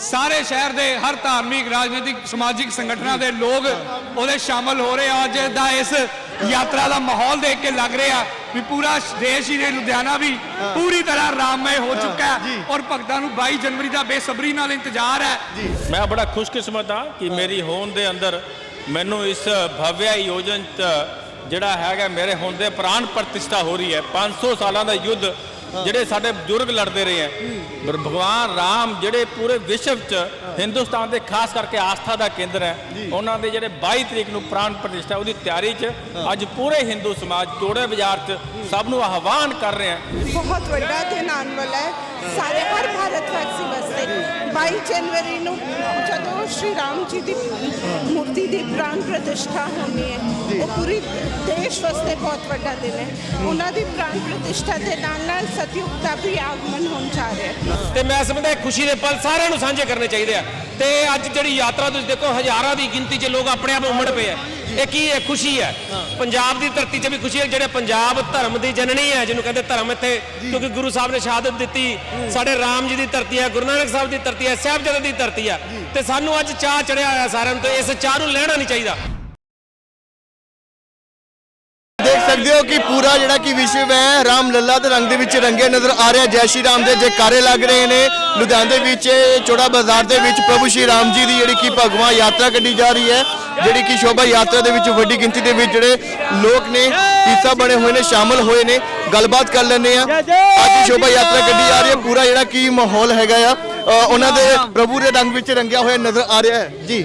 ਸਾਰੇ ਸ਼ਹਿਰ ਦੇ ਹਰ ਧਾਰਮਿਕ ਰਾਜਨੀਤਿਕ ਸਮਾਜਿਕ ਸੰਗਠਨਾਂ ਦੇ ਲੋਕ ਉਹਦੇ ਸ਼ਾਮਲ ਹੋ ਰਹੇ ਆ। ਅੱਜ ਦਾ ਇਸ ਯਾਤਰਾ ਦਾ ਮਾਹੌਲ ਦੇਖ ਕੇ ਲੱਗ ਰਿਹਾ ਵੀ ਪੂਰਾ ਦੇਸ਼ ਹੀ ਨੇ ਲੁਧਿਆਣਾ ਵੀ ਪੂਰੀ ਤਰ੍ਹਾਂ ਰਾਮਮय ਹੋ ਚੁੱਕਾ ਹੈ ਔਰ ਭਗਤਾਂ ਨੂੰ 22 ਜਨਵਰੀ ਦਾ ਬੇਸਬਰੀ ਨਾਲ ਇੰਤਜ਼ਾਰ ਹੈ। ਮੈਂ ਬੜਾ ਖੁਸ਼ਕਿਸਮਤ ਹਾਂ ਕਿ ਮੇਰੀ ਹੋਂਦ ਦੇ ਅੰਦਰ ਮੈਨੂੰ ਇਸ ਭਵਿਆ ਯੋਜਨ 'ਚ ਜਿਹੜਾ ਹੈਗਾ ਮੇਰੇ ਹੋਂਦ ਦੇ ਪ੍ਰਾਣ ਪ੍ਰਤਿਸ਼ਠਾ ਹੋ ਰਹੀ ਹੈ। 500 ਸਾਲਾਂ ਦਾ ਯੁੱਧ ਜਿਹੜੇ ਸਾਡੇ ਬਜ਼ੁਰਗ ਲੜਦੇ ਰਹੇ ਹੈ। ਪਰ ਭਗਵਾਨ ਰਾਮ ਜਿਹੜੇ ਪੂਰੇ ਵਿਸ਼ਵ 'ਚ ਹਿੰਦੁਸਤਾਨ ਦੇ ਖਾਸ ਕਰਕੇ ਆਸਥਾ ਦਾ ਕੇਂਦਰ ਹੈ ਉਹਨਾਂ ਦੇ ਜਿਹੜੇ 22 ਤਰੀਕ ਨੂੰ ਪ੍ਰਾਣ ਪ੍ਰਤਿਸ਼ਠਾ ਉਹਦੀ ਤਿਆਰੀ 'ਚ ਅੱਜ ਪੂਰੇ ਹਿੰਦੂ ਸਮਾਜ ਜੋੜੇ ਬਾਜ਼ਾਰ 'ਚ ਸਭ ਨੂੰ ਆਹਵਾਨ ਕਰ ਰਹੇ ਹੈ ਬਹੁਤ ਵੱਡਾ ਦਿਨ ਆਉਣ ਵਾਲਾ ਹੈ ਸਾਰੇ ਹਰ ਭਾਰਤ ਵਾਸੀ ਵਾਸਤੇ 22 ਜਨਵਰੀ ਨੂੰ ਜਦੋਂ ਸ਼੍ਰੀ ਰਾਮ ਜੀ ਦੀ ਮੂਰਤੀ ਦੀ ਪ੍ਰਾਣ ਪ੍ਰਤਿਸ਼ਠਾ ਹੋਣੀ ਹੈ ਉਹ ਪੂਰੀ ਦੇਸ਼ ਵਾਸਤੇ ਬਹੁਤ ਵੱਡਾ ਦਿਨ ਹੈ। ਉਹਨਾਂ ਦੀ ਪ੍ਰਾਣ ਪ੍ਰਤਿਸ਼ਠਾ ਦੇ ਨਾਲ ਨਾਲ ਸਤਯੁਗ ਦਾ ਵੀ ਆਗਮਨ ਹੋਣ ਜਾ ਰਿਹਾ ਹੈ। ਤੇ ਮੈਂ ਸਮਝਦਾ ਖੁਸ਼ੀ ਦੇ ਪਲ ਸਾਰਿਆਂ ਨੂੰ ਸਾਂਝੇ ਕਰਨੇ ਚਾਹੀਦੇ ਆ। ਤੇ ਅੱਜ ਜਿਹੜੀ ਯਾਤਰਾ ਤੁਸੀਂ ਦੇਖੋ ਹਜ਼ਾਰਾਂ ਦੀ ਗਿਣਤੀ 'ਚ ਲੋਕ ਆਪਣੇ ਆਪ ਉਮੜ ਪਏ ਆ। ਇਹ ਕੀ ਹੈ? ਖੁਸ਼ੀ ਹੈ। ਪੰਜਾਬ ਦੀ ਧਰਤੀ 'ਚ ਵੀ ਖੁਸ਼ੀ ਹੈ ਜਿਹੜੇ ਪੰਜਾਬ ਧਰਮ ਦੀ ਜਨਨੀ ਹੈ ਜਿਹਨੂੰ ਕਹਿੰਦੇ ਧਰਮ ਇੱਥੇ ਕਿਉਂਕਿ ਗੁਰੂ ਸਾਹਿਬ ਨੇ ਸ਼ਹਾਦਤ ਦਿੱਤੀ। ਸਾਡੇ ਰਾਮ ਜੀ ਦੀ ਧਰਤੀ ਹੈ ਗੁਰੂ ਨਾਨਕ ਸਾਹਿਬ ਦੀ ਧਰਤੀ ਹੈ ਸਾਹਿਬਜ਼ਾਦੇ ਦੀ ਧਰਤੀ ਹੈ। ਤੇ ਸਾਨੂੰ ਅੱਜ ਚਾਹ ਚੜਿਆ ਹੋਇਆ ਸਾਰਿਆਂ ਨੂੰ ਤੇ ਇਸ ਚਾਹ ਨੂੰ ਲੈਣਾ ਨਹੀਂ ਚਾਹੀਦਾ। ਸਕਦੇ ਹੋ ਕਿ ਪੂਰਾ ਜਿਹੜਾ ਕਿ ਵਿਸ਼ਵ ਹੈ ਰਾਮ ਲੱਲਾ ਦੇ ਰੰਗ ਦੇ ਵਿੱਚ ਰੰਗੇ ਨਜ਼ਰ ਆ ਰਿਹਾ ਜੈ ਸ਼੍ਰੀ ਰਾਮ ਦੇ ਜੈਕਾਰੇ ਲੱਗ ਰਹੇ ਨੇ। ਲੁਧਿਆਣੇ ਦੇ ਵਿੱਚ ਚੋੜਾ ਬਾਜ਼ਾਰ ਦੇ ਵਿੱਚ ਪ੍ਰਭੂ ਸ਼੍ਰੀ ਰਾਮ ਜੀ ਦੀ ਜਿਹੜੀ ਕਿ ਭਗਵਾਨ ਯਾਤਰਾ ਕੱਢੀ ਜਾ ਰਹੀ ਹੈ ਜਿਹੜੀ ਕਿ ਸ਼ੋਭਾ ਯਾਤਰਾ ਦੇ ਵਿੱਚ ਵੱਡੀ ਗਿਣਤੀ ਦੇ ਵਿੱਚ ਜਿਹੜੇ ਲੋਕ ਨੇ ਹਿੱਸਾ ਬਣੇ ਹੋਏ ਨੇ ਸ਼ਾਮਲ ਹੋਏ ਨੇ। ਗੱਲਬਾਤ ਕਰ ਲੈਂਦੇ ਆ ਅੱਜ ਸ਼ੋਭਾ ਯਾਤਰਾ ਕੱਢੀ ਜਾ ਰਹੀ ਹੈ। ਪੂਰਾ ਜਿਹੜਾ ਕੀ ਮਾਹੌਲ ਹੈਗਾ ਆ ਉਹਨਾਂ ਦੇ ਪ੍ਰਭੂ ਦੇ ਰੰਗ ਵਿੱਚ ਰੰਗਿਆ ਹੋਇਆ ਨਜ਼ਰ ਆ ਰਿਹਾ ਹੈ। ਜੀ।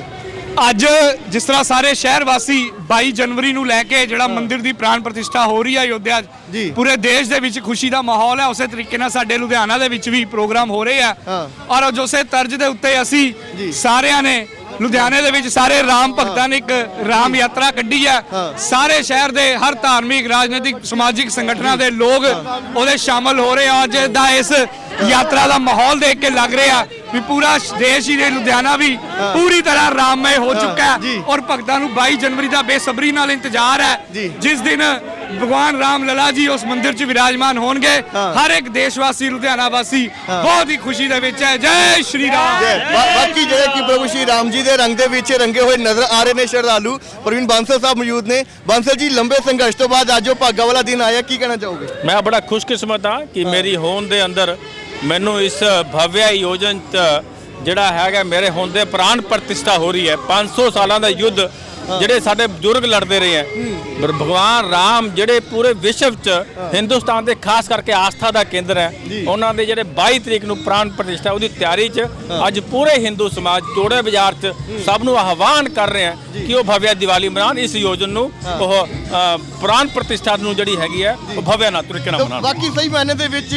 ਅੱਜ ਜਿਸ ਤਰ੍ਹਾਂ ਸਾਰੇ ਸ਼ਹਿਰ ਵਾਸੀ 22 ਜਨਵਰੀ ਨੂੰ ਲੈ ਕੇ ਜਿਹੜਾ ਮੰਦਿਰ ਦੀ ਪ੍ਰਾਣ ਪ੍ਰਤਿਸ਼ਠਾ ਹੋ ਰਹੀ ਹੈ ਅਯੋਧਿਆ 'ਚ, ਜੀ। ਪੂਰੇ ਦੇਸ਼ ਦੇ ਵਿੱਚ ਖੁਸ਼ੀ ਦਾ ਮਾਹੌਲ ਹੈ ਉਸੇ ਤਰੀਕੇ ਨਾਲ ਸਾਡੇ ਲੁਧਿਆਣਾ ਦੇ ਵਿੱਚ ਵੀ ਪ੍ਰੋਗਰਾਮ ਹੋ ਰਹੇ ਆ ਹਾਂ। ਔਰ ਉਸ ਉਸੇ ਤਰਜ਼ ਦੇ ਉੱਤੇ ਜੀ। ਅਸੀਂ ਸਾਰਿਆਂ ਨੇ ਲੁਧਿਆਣੇ ਦੇ ਵਿੱਚ ਸਾਰੇ ਰਾਮ ਭਗਤਾਂ ਨੇ ਇੱਕ ਰਾਮ ਯਾਤਰਾ ਕੱਢੀ ਹੈ। ਸਾਰੇ ਸ਼ਹਿਰ ਦੇ ਹਰ ਧਾਰਮਿਕ ਰਾਜਨੀਤਿਕ ਸਮਾਜਿਕ ਸੰਗਠਨਾਂ ਦੇ ਲੋਕ ਉਹਦੇ ਸ਼ਾਮਲ ਹੋ ਰਹੇ ਆ। ਅੱਜ ਦਾ ਇਸ ਯਾਤਰਾ ਦਾ ਮਾਹੌਲ ਦੇਖ ਕੇ ਲੱਗ ਰਿਹਾ ਵੀ ਪੂਰਾ ਦੇਸ਼ ਹੀ ਨੇ ਲੁਧਿਆਣਾ ਵੀ ਪੂਰੀ ਤਰ੍ਹਾਂ ਰਾਮਮय ਹੋ ਚੁੱਕਾ। ਹੈ ਔਰ ਭਗਤਾਂ ਨੂੰ 22 ਜਨਵਰੀ ਦਾ ਬੇਸਬਰੀ ਨਾਲ ਇੰਤਜ਼ਾਰ ਹੈ। ਜਿਸ ਦਿਨ ਭਗਵਾਨ ਰਾਮ ਲਲਾ ਜੀ ਉਸ ਮੰਦਿਰ 'ਚ ਵਿਰਾਜਮਾਨ ਹੋਣਗੇ। ਹਰ ਇੱਕ ਦੇਸ਼ਵਾਸੀ ਲੁਧਿਆਣਾ ਵਾਸੀ ਬਹੁਤ ਹੀ ਖੁਸ਼ੀ ਦੇ ਵਿੱਚ ਹੈ। ਜੈ ਸ਼੍ਰੀ ਰਾਮ। ਬਾਕੀ ਜਿਹੜੇ ਕਿ ਪ੍ਰਭੂ ਸ਼੍ਰੀ ਰਾਮ ਜੀ ਦੇ ਰੰਗ ਦੇ ਵਿੱਚ ਰੰਗੇ ਹੋਏ ਨਜ਼ਰ ਆ ਰਹੇ ਨੇ ਸ਼ਰਧਾਲੂ ਪ੍ਰਵੀਨ ਬਾਂਸਲ ਸਾਹਿਬ ਮੌਜੂਦ ਨੇ। ਬਾਂਸਲ ਜੀ ਲੰਬੇ ਸੰਘਰਸ਼ ਤੋਂ ਬਾਅਦ ਅੱਜ ਉਹ ਭਾਗਾ ਵਾਲਾ ਦਿਨ ਆਇਆ ਕੀ ਕਹਿਣਾ ਚਾਹੋਗੇ? ਮੈਂ ਬੜਾ ਖੁਸ਼ਕਿਸਮਤ ਹਾਂ ਕਿ ਮੇਰੀ ਹੋਂਦ ਦੇ ਅੰਦਰ ਮੈਨੂੰ ਇਸ ਭਵਿਆ ਯੋਜਨ 'ਚ ਜਿਹੜਾ ਹੈਗਾ ਮੇਰੇ ਹੋਂਦ ਦੇ ਪ੍ਰਾਣ ਪ੍ਰਤਿਸ਼ਠਾ ਹੋ ਰਹੀ ਹੈ। 500 ਸਾਲਾਂ ਦਾ ਯੁੱਧ ਜਿਹੜੇ ਸਾਡੇ ਬਜ਼ੁਰਗ ਲੜਦੇ ਰਹੇ ਹੈ। ਪਰ ਭਗਵਾਨ ਰਾਮ ਜਿਹੜੇ ਪੂਰੇ ਵਿਸ਼ਵ 'ਚ ਹਿੰਦੁਸਤਾਨ ਦੇ ਖਾਸ ਕਰਕੇ ਆਸਥਾ ਦਾ ਕੇਂਦਰ ਹੈ ਉਹਨਾਂ ਦੇ ਜਿਹੜੇ 22 ਤਰੀਕ ਨੂੰ ਪ੍ਰਾਣ ਪ੍ਰਤਿਸ਼ਠਾ ਉਹਦੀ ਤਿਆਰੀ 'ਚ ਅੱਜ ਪੂਰੇ ਹਿੰਦੂ ਸਮਾਜ ਜੋੜੇ ਬਾਜ਼ਾਰ 'ਚ ਸਭ ਨੂੰ ਆਹਵਾਨ ਕਰ ਰਹੇ ਹੈ ਕਿ ਉਹ ਭਵਿਆ ਦੀਵਾਲੀ ਮਨਾਉਣ ਇਸ ਯੋਜਨ ਨੂੰ ਉਹ ਪ੍ਰਾਣ ਪ੍ਰਤਿਸ਼ਠਾ ਨੂੰ ਜਿਹੜੀ ਹੈਗੀ ਹੈ ਉਹ ਭਵਿਆ ਨਾ ਤਰੀਕੇ ਨਾਲ ਮਨਾਉਣ। ਬਾਕੀ ਸਹੀ ਮਾਇਨੇ ਦੇ ਵਿੱਚ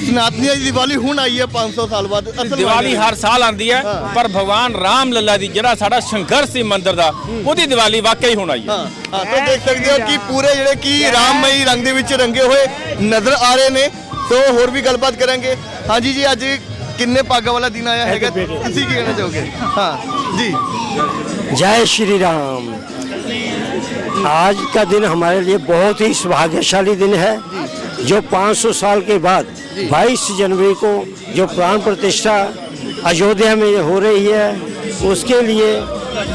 ਸਨਾਤਨੀਆਂ ਦੀ ਦੀਵਾਲੀ ਹੁਣ ਆਈ ਹੈ 500 ਸਾਲ ਬਾਅਦ ਅਸਲ ਦੀਵਾਲੀ ਹਰ ਸਾਲ ਆਉਂਦੀ ਹੈ ਪਰ ਭਗਵਾਨ ਰਾਮ ਲੱਲਾ ਦੀ ਜਿਹੜਾ ਸਾਡਾ ਸੰਘਰਸ਼ ਸੀ ਮੰਦਿਰ ਦਾ ਉਹਦੀ ਦੀਵਾਲੀ ਵਾਕਈ ਹੁਣ ਆਈ ਹੈ ਹਾਂ ਹਾਂ ਤਾਂ ਦੇਖ ਸਕਦੇ ਹੋ ਕਿ ਪੂਰੇ ਜਿਹੜੇ ਕਿ ਰਾਮਮਈ ਰੰਗ ਦੇ ਵਿੱਚ ਰੰਗੇ ਹੋਏ ਨਜ਼ਰ ਆ ਰਹੇ ਨੇ ਸੋ ਹੋਰ ਵੀ ਗੱਲਬਾਤ ਕਰਾਂਗੇ ਹਾਂਜੀ ਜੀ ਅੱਜ ਕਿੰਨੇ ਭਾਗਾ ਵਾਲਾ ਦਿਨ ਆਇਆ ਹੈਗਾ ਤੁਸੀਂ ਕੀ ਕਹਿਣਾ ਚਾਹੋਗੇ ਹਾਂ ਜੀ जय श्री राम आज का दिन हमारे लिए बहुत ही सौभाग्यशाली दिन है जो 500 साल के बाद 22 जनवरी को जो प्राण प्रतिष्ठा अयोध्या में हो रही है उसके लिए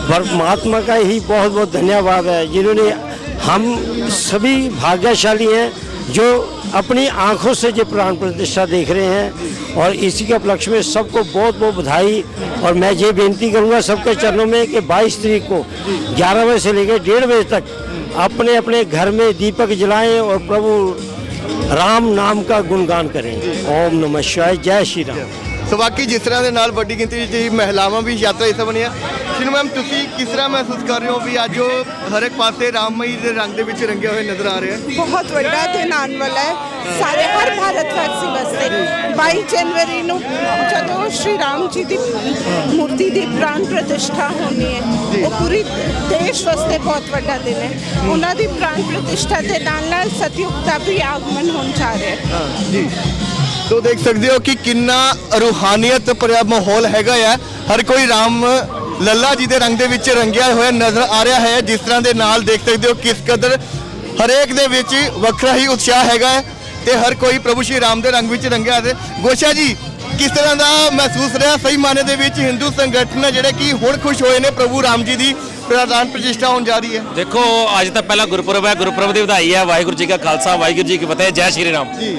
परमात्मा का ही बहुत बहुत धन्यवाद है जिन्होंने हम सभी भाग्यशाली हैं जो अपनी आंखों से जो प्राण प्रतिष्ठा देख रहे हैं और इसी के उपलक्ष्य में सबको बहुत बहुत बधाई और मैं ये बेनती करूंगा सबके चरणों में कि 22 तारीख को 11 बजे से लेकर डेढ़ बजे तक अपने अपने घर में दीपक जलाएं और प्रभु राम नाम का गुणगान करें ओम नमः शिवाय जय श्री राम ਸੋ ਬਾਕੀ ਜਿਸ ਤਰ੍ਹਾਂ ਦੇ ਨਾਲ ਵੱਡੀ ਗਿਣਤੀ ਵਿੱਚ ਹੀ ਮਹਿਲਾਵਾਂ ਵੀ ਯਾਤਰਾ ਹਿੱਸਾ ਬਣੀਆਂ ਸ਼ਿਨੂ ਮੈਮ ਤੁਸੀਂ ਕਿਸ ਤਰ੍ਹਾਂ ਮਹਿਸੂਸ ਕਰ ਰਹੇ ਹੋ ਵੀ ਅੱਜ ਉਹ ਹਰ ਇੱਕ ਪਾਸੇ ਰਾਮਮਈ ਦੇ ਰੰਗ ਦੇ ਵਿੱਚ ਰੰਗੇ ਹੋਏ ਨਜ਼ਰ ਆ ਰਹੇ ਹਨ? ਬਹੁਤ ਵੱਡਾ ਦਿਨ ਆਉਣ ਵਾਲਾ ਹੈ। ਸਾਰੇ ਹਰ ਭਾਰਤ ਵਾਸੀ ਵਾਸਤੇ। 22 ਜਨਵਰੀ ਨੂੰ ਜਦੋਂ ਸ਼੍ਰੀ ਰਾਮ ਜੀ ਦੀ ਮੂਰਤੀ ਦੀ ਪ੍ਰਾਣ ਪ੍ਰਤਿਸ਼ਠਾ ਹੋਣੀ ਹੈ ਉਹ ਪੂਰੀ ਦੇਸ਼ ਵਾਸਤੇ ਬਹੁਤ ਵੱਡਾ ਦਿਨ ਹੈ। ਉਹਨਾਂ ਦੀ ਪ੍ਰਾਣ ਪ੍ਰਤਿਸ਼ਠਾ ਦੇ ਨਾਲ ਨਾਲ ਸਤਯੁਗ ਦਾ ਵੀ ਆਗਮਨ ਹੋਣ ਜਾ ਰਿਹਾ ਹੈ। ਹਾਂ ਜੀ। ਸੋ ਦੇਖ ਸਕਦੇ ਹੋ ਕਿ ਕਿੰਨਾ ਰੂਹਾਨੀਅਤ ਭਰਿਆ ਮਾਹੌਲ ਹੈਗਾ ਆ। ਹਰ ਕੋਈ ਰਾਮ ਲੱਲਾ ਜੀ ਦੇ ਰੰਗ ਦੇ ਵਿੱਚ ਰੰਗਿਆ ਹੋਇਆ ਨਜ਼ਰ ਆ ਰਿਹਾ ਹੈ। ਜਿਸ ਤਰ੍ਹਾਂ ਦੇ ਨਾਲ ਦੇਖ ਸਕਦੇ ਹੋ ਕਿਸ ਕਦਰ ਹਰੇਕ ਦੇ ਵਿੱਚ ਵੱਖਰਾ ਹੀ ਉਤਸ਼ਾਹ ਹੈਗਾ ਹੈ ਤੇ ਹਰ ਕੋਈ ਪ੍ਰਭੂ ਸ਼੍ਰੀ ਰਾਮ ਦੇ ਰੰਗ ਵਿੱਚ ਰੰਗਿਆ ਹੈ ਗੋਸ਼ਾ ਜੀ, ਕਿਸ ਤਰ੍ਹਾਂ ਦਾ ਮਹਿਸੂਸ ਰਿਹਾ? ਸਹੀ ਮਾਨੇ ਦੇ ਵਿੱਚ ਹਿੰਦੂ ਸੰਗਠਨ ਜਿਹੜੇ ਕਿ ਹੁਣ ਖੁਸ਼ ਹੋਏ ਨੇ ਪ੍ਰਭੂ ਰਾਮ ਜੀ ਦੀ। ਪ੍ਰਧਾਨ ਪ੍ਰਤਿਸ਼ਠਾ ਹੋਣ ਜਾ ਰਹੀ ਹੈ। ਦੇਖੋ ਅੱਜ ਤਾਂ ਪਹਿਲਾ ਗੁਰਪੁਰਬ ਹੈ ਗੁਰਪੁਰਬ ਦੀ ਵਧਾਈ ਹੈ ਵਾਹਿਗੁਰੂ ਜੀ ਕਾ ਖਾਲਸਾ ਵਾਹਿਗੁਰੂ ਜੀ ਕੀ ਫਤਿਹ ਜੈ ਸ਼੍ਰੀ ਰਾਮ। ਜੀ।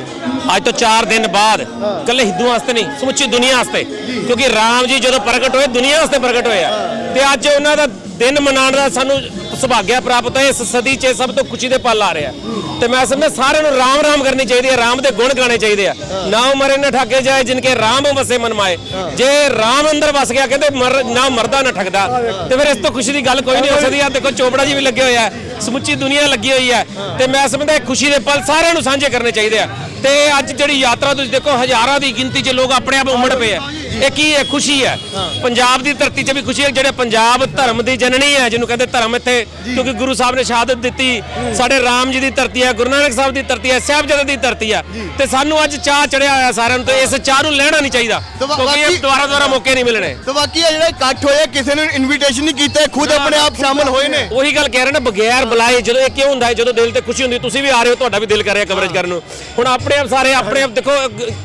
ਅੱਜ ਤੋਂ 4 ਦਿਨ ਬਾਅਦ ਕੱਲੇ ਹਿੰਦੂਆਂ ਵਾਸਤੇ ਨਹੀਂ ਸਮੁੱਚੀ ਦੁਨੀਆ ਵਾਸਤੇ। ਕਿਉਂਕਿ ਰਾਮ ਜੀ ਜਦੋਂ ਪ੍ਰਗਟ ਹੋਏ ਦੁਨੀਆ ਵਾਸਤੇ ਪ੍ਰਗਟ ਹੋਏ ਆ। ਤੇ ਅੱਜ ਉਹਨਾਂ ਦਾ ਦਿਨ ਮਨਾਉਣ ਦਾ ਸਾਨੂੰ ਸੁਭਾਗਿਆ ਪ੍ਰਾਪਤ ਹੈ ਇਸ ਸਦੀ 'ਚ ਸਭ ਤੋਂ ਖੁਸ਼ੀ ਦੇ ਪਲ ਆ ਰਿਹਾ ਤੇ ਮੈਂ ਸਮਝਦਾ ਸਾਰਿਆਂ ਨੂੰ ਰਾਮ ਰਾਮ ਕਰਨੀ ਚਾਹੀਦੀ ਹੈ ਰਾਮ ਦੇ ਗੁਣ ਗਾਣੇ ਚਾਹੀਦੇ ਆ। ਨਾ ਮਰੇ ਨਾ ਠੱਗੇ ਜਾਏ ਜਿਨਕੇ ਰਾਮ ਵਸੇ ਮਨ ਮਾਏ ਜੇ ਰਾਮ ਅੰਦਰ ਵਸ ਗਿਆ ਕਹਿੰਦੇ ਮਰ ਨਾ ਮਰਦਾ ਨਾ ਠਗਦਾ। ਤੇ ਫਿਰ ਇਸ ਤੋਂ ਖੁਸ਼ੀ ਦੀ ਗੱਲ ਕੋਈ ਨਹੀਂ ਹੋ ਸਕਦੀ। ਆ ਦੇਖੋ ਚੋਪੜਾ ਜੀ ਵੀ ਲੱਗੇ ਹੋਏ ਆ। ਸਮੁੱਚੀ ਦੁਨੀਆ ਲੱਗੀ ਹੋਈ ਹੈ। ਤੇ ਮੈਂ ਸਮਝਦਾ ਖੁਸ਼ੀ ਦੇ ਪਲ ਸਾਰਿਆਂ ਨੂੰ ਸਾਂਝੇ ਕਰਨੇ ਚਾਹੀਦੇ ਆ। ਤੇ ਅੱਜ ਜਿਹੜੀ ਯਾਤਰਾ ਤੁਸੀਂ ਦੇਖੋ ਹਜ਼ਾਰਾਂ ਦੀ ਗਿਣਤੀ 'ਚ ਲੋਕ ਆਪਣੇ ਆਪ ਉਮੜ ਪਏ ਆ। ਇਹ ਕੀ ਹੈ? ਖੁਸ਼ੀ ਹੈ। ਪੰਜਾਬ ਦੀ ਧਰਤੀ 'ਚ ਵੀ ਖੁਸ਼ੀ ਹੈ। ਜਿਹੜੇ ਪੰਜਾਬ ਧਰਮ ਦੀ ਜਨਨੀ ਹੈ ਜਿਹਨੂੰ ਕਹਿੰਦੇ ਧਰਮ ਇੱਥੇ ਕਿਉਂਕਿ ਗੁਰੂ ਸਾਹਿਬ ਨੇ ਸ਼ਹਾਦਤ ਦਿੱਤੀ। ਸਾਡੇ ਰਾਮ ਜੀ ਦੀ ਧਰਤੀ ਹੈ ਗੁਰੂ ਨਾਨਕ ਸਾਹਿਬ ਦੀ ਧਰਤੀ ਹੈ ਸਾਹਿਬਜ਼ਾਦੇ ਦੀ ਧਰਤੀ ਹੈ ਤੇ ਸਾਨੂੰ ਅੱਜ ਚਾਹ ਚੜਿਆ ਹੋਇਆ ਸਾਰਿਆਂ ਨੂੰ ਤੇ ਇਸ ਚਾਹ ਨੂੰ ਲੈਣਾ ਨਹੀਂ ਚਾਹੀਦਾ ਕਿਉਂਕਿ ਇਹ ਦੁਬਾਰਾ ਦੁਬਾਰਾ ਮੌਕੇ ਨਹੀਂ ਮਿਲਣੇ। ਤੇ ਬਾਕੀ ਇਹ ਜਿਹੜਾ ਇਕੱਠ ਹੋਇਆ ਕਿਸੇ ਨੇ ਇਨਵੀਟੇਸ਼ਨ ਨਹੀਂ ਕੀਤਾ ਖੁਦ ਆਪਣੇ ਆਪ ਸ਼ਾਮਲ ਹੋਏ ਨੇ। ਉਹੀ ਗੱਲ ਕਹਿ ਰਹੇ ਨਾ ਬਗੈਰ ਬੁਲਾਏ ਜਦੋਂ ਇਹ ਕਿਉਂ ਹੁੰਦਾ ਹੈ ਜਦੋਂ ਦਿਲ ਤੇ ਖੁਸ਼ੀ ਹੁੰਦੀ ਤੁਸੀਂ ਵੀ ਆ ਰਹੇ ਹੋ ਤੁਹਾਡਾ ਵੀ ਦਿਲ ਕਰ ਰਿਹਾ ਕਵਰੇਜ ਕਰਨ ਨੂੰ। ਹੁਣ ਆਪਣੇ ਆਪ ਸਾਰੇ ਆਪਣੇ ਆਪ ਦੇਖੋ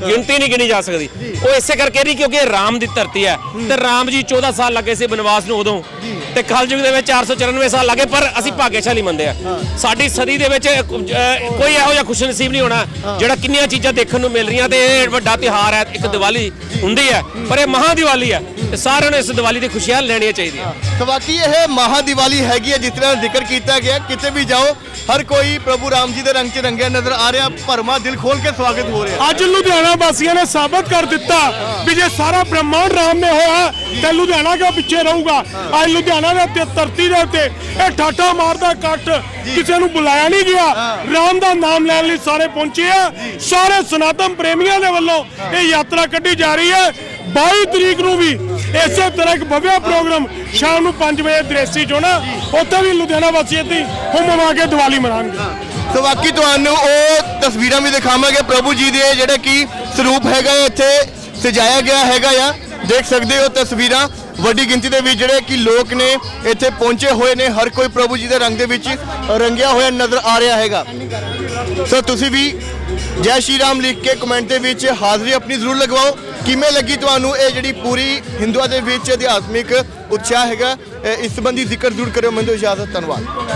ਗਿਣਤੀ ਨਹੀਂ ਗਿਣੀ ਜਾ ਸਕਦੀ। ਉਹ ਇਸੇ ਕਰਕੇ ਨਹੀਂ ਕਿਉਂਕਿ ਇਹ ਰਾਮ ਦੀ ਧਰਤੀ ਹੈ। ਤੇ ਰਾਮ ਜੀ 14 ਸਾਲ ਲੱਗੇ ਸੀ ਬਨਵਾਸ ਨੂੰ ਉਦੋਂ। ਤੇ ਕਲਯੁਗ ਦੇ ਵਿੱਚ 494 ਸਾਲ ਲੱਗੇ ਪਰ ਅਸੀਂ ਭਾਗਿਆਸ਼ਾਲੀ ਮੰਨਦੇ ਆ ਸਾਡੀ ਸਦੀ ਦੇ ਵਿੱਚ ਕੋਈ ਇਹੋ ਜਿਹਾ ਖੁਸ਼ਨਸੀਬ ਨਹੀਂ ਹੋਣਾ ਜਿਹੜਾ ਕਿੰਨੀਆਂ ਚੀਜ਼ਾਂ ਦੇਖਣ ਨੂੰ ਮਿਲ ਰਹੀਆਂ ਤੇ ਇਹ ਵੱਡਾ ਤਿਉਹਾਰ ਹੈ ਇੱਕ ਦੀਵਾਲੀ ਹੁੰਦੀ ਹੈ ਪਰ ਇਹ ਮਹਾ ਦੀਵਾਲੀ ਹੈ। ਤੇ ਸਾਰਿਆਂ ਨੂੰ ਇਸ ਦੀਵਾਲੀ ਦੀ ਖੁਸ਼ੀਆਂ ਲੈਣੀਆਂ ਚਾਹੀਦੀਆਂ। ਤੇ ਬਾਕੀ ਇਹ ਮਹਾ ਦੀਵਾਲੀ ਹੈਗੀ ਹੈ ਜਿਸ ਤਰ੍ਹਾਂ ਜ਼ਿਕਰ ਕੀਤਾ ਗਿਆ ਕਿਤੇ ਵੀ ਜਾਓ ਹਰ ਕੋਈ ਪ੍ਰਭੂ ਰਾਮ ਜੀ ਦੇ ਰੰਗ 'ਚ ਰੰਗਿਆ ਨਜ਼ਰ ਆ ਰਿਹਾ ਭਰਮਾ ਦਿਲ ਖੋਲ ਕੇ ਸਵਾਗਤ ਹੋ ਰਿਹਾ। ਅੱਜ ਲੁਧਿਆਣਾ ਵਾਸੀਆਂ ਨੇ ਸਾਬਤ ਕਰ ਦਿੱਤਾ ਵੀ ਜੇ ਸਾਰਾ ਬ੍ਰਹਮਾਂਡ ਰਾਮ ਨੇ ਹੋਇਆ ਤੇ ਲੁਧਿਆਣਾ ਕਿਉਂ ਪਿੱਛੇ ਰਹੂਗਾ? ਅੱਜ ਲੁਧਿਆਣਾ ਦੇ ਉੱਤੇ ਧਰਤੀ ਦੇ ਉੱਤੇ ਇਹ ਠਾਠਾ ਮਾਰਦਾ ਕੱਟ ਕਿਸੇ ਨੂੰ ਬੁਲਾਇਆ ਨਹੀਂ ਗਿਆ। ਰਾਮ ਦਾ ਨਾਮ ਲੈਣ ਲਈ ਸਾਰੇ ਪਹੁੰਚੇ ਆ। ਸਾਰੇ ਸਨਾਤਨ ਪ੍ਰੇਮੀਆਂ ਦੇ ਵੱਲੋਂ ਇਹ ਯਾਤਰਾ ਕੱਢੀ ਜਾ ਰਹੀ ਹੈ। 22 ਤਰੀਕ ਨੂੰ ਵੀ ਇਸੇ ਤਰ੍ਹਾਂ ਇੱਕ ਭਵਿਆ ਪ੍ਰੋਗਰਾਮ ਸ਼ਾਮ ਨੂੰ 5 ਵਜੇ ਦ੍ਰੇਸੀ ਚੋਂ ਉੱਥੇ ਵੀ ਲੁਧਿਆਣਾ ਵਾਸੀ ਇੱਥੇ ਹੁਮ ਕੇ ਦੀਵਾਲੀ ਮਨਾਉਣਗੇ। ਤੇ ਬਾਕੀ ਤੁਹਾਨੂੰ ਉਹ ਤਸਵੀਰਾਂ ਵੀ ਦਿਖਾਵਾਂਗੇ ਪ੍ਰਭੂ ਜੀ ਦੇ ਜਿਹੜੇ ਕਿ ਸਰੂਪ ਹੈਗਾ, ਇੱਥੇ ਸਜਾਇਆ ਗਿਆ ਹੈਗਾ ਆ। ਦੇਖ ਸਕਦੇ ਹੋ ਤਸਵੀਰਾਂ। ਵੱਡੀ ਗਿਣਤੀ ਦੇ ਵਿੱਚ ਜਿਹੜੇ ਕਿ ਲੋਕ ਨੇ ਇੱਥੇ ਪਹੁੰਚੇ ਹੋਏ ਨੇ, ਹਰ ਕੋਈ ਪ੍ਰਭੂ ਜੀ ਦੇ ਰੰਗ ਦੇ ਵਿੱਚ ਰੰਗਿਆ ਹੋਇਆ ਨਜ਼ਰ ਆ ਰਿਹਾ ਹੈਗਾ। ਸੋ ਤੁਸੀਂ ਵੀ ਜੈ ਸ਼੍ਰੀ ਰਾਮ ਲਿਖ ਕੇ ਕਮੈਂਟ ਦੇ ਵਿੱਚ ਹਾਜ਼ਰੀ ਆਪਣੀ ਜ਼ਰੂਰ ਲਗਵਾਓ। ਕਿਵੇਂ ਲੱਗੀ ਤੁਹਾਨੂੰ ਇਹ ਜਿਹੜੀ ਪੂਰੀ ਹਿੰਦੂਆਂ ਦੇ ਵਿੱਚ ਅਧਿਆਤਮਿਕ ਉਤਸ਼ਾਹ ਹੈਗਾ? ਇਸ ਸੰਬੰਧੀ ਜ਼ਿਕਰ ਜ਼ਰੂਰ ਕਰਿਓ। ਮੈਨੂੰ ਇਜਾਜ਼ਤ, ਧੰਨਵਾਦ।